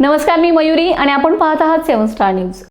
नमस्कार मी मयुरी आणि आपण पाहत आहात सेवन स्टार न्यूज.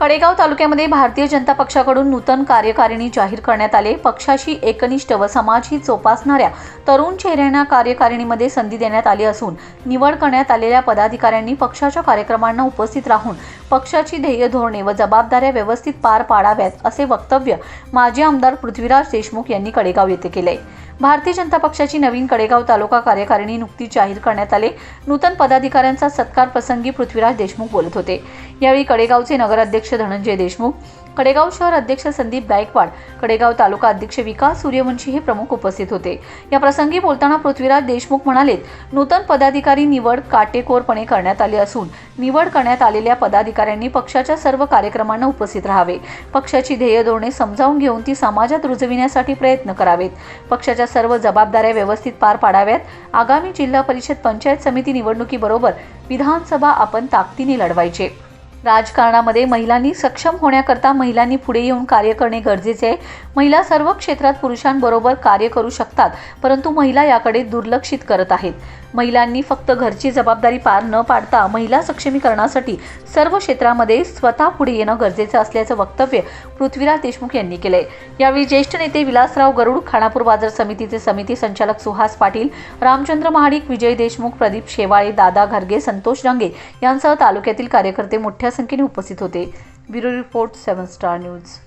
कडेगाव तालुक्यामध्ये भारतीय जनता पक्षाकडून नूतन कार्यकारिणी जाहीर करण्यात आले. पक्षाशी एकनिष्ठ व समाजही जोपासणाऱ्या तरुण चेहऱ्यांना कार्यकारिणीमध्ये संधी देण्यात आली असून निवड करण्यात आलेल्या पदाधिकाऱ्यांनी पक्षाच्या कार्यक्रमांना उपस्थित राहून पक्षाची ध्येय धोरणे व जबाबदाऱ्या व्यवस्थित पार पाडाव्यात असे वक्तव्य माजी आमदार पृथ्वीराज देशमुख यांनी कडेगाव येथे केले. भारतीय जनता पक्षाची नवीन कडेगाव तालुका कार्यकारिणी नुकतीच जाहीर करण्यात आले. नूतन पदाधिकाऱ्यांचा सत्कार प्रसंगी पृथ्वीराज देशमुख बोलत होते. यावेळी कडेगावचे नगराध्यक्ष धनंजय देशमुख कडेगाव शहर अध्यक्ष संदीप गायकवाड कडेगाव तालुका अध्यक्ष विकास सूर्यवंशी हे प्रमुख उपस्थित होते. या प्रसंगी बोलताना पृथ्वीराज देशमुख म्हणालेत नूतन पदाधिकारी निवड काटेकोरपणे करण्यात आली असून निवड करण्यात आलेल्या पदाधिकाऱ्यांनी पक्षाच्या सर्व कार्यक्रमांना उपस्थित राहावे. पक्षाची ध्येय धोरणे समजावून घेऊन ती समाजात रुजविण्यासाठी प्रयत्न करावेत. पक्षाच्या सर्व जबाबदाऱ्या व्यवस्थित पार पाडाव्यात. आगामी जिल्हा परिषद पंचायत समिती निवडणुकीबरोबर विधानसभा आपण ताकदीने लढवायचे. राजकारणामध्ये महिलांनी सक्षम होण्याकरता महिलांनी पुढे येऊन कार्य करणे गरजेचे आहे. महिला सर्व क्षेत्रात पुरुषांबरोबर कार्य करू शकतात परंतु महिला याकडे दुर्लक्षित करत आहेत. महिलांनी फक्त घरची जबाबदारी पार न पाडता महिला सक्षमीकरणासाठी सर्व क्षेत्रामध्ये स्वतः पुढे येणं गरजेचं असल्याचं वक्तव्य पृथ्वीराज देशमुख यांनी केलंय. यावेळी ज्येष्ठ नेते विलासराव गरुड खानापूर बाजार समितीचे समिती संचालक सुहास पाटील रामचंद्र महाडिक विजय देशमुख प्रदीप शेवाळे दादा घरगे संतोष डांगे यांसह तालुक्यातील कार्यकर्ते मोठ्या संख्येने उपस्थित होते. Bureau report seven star news.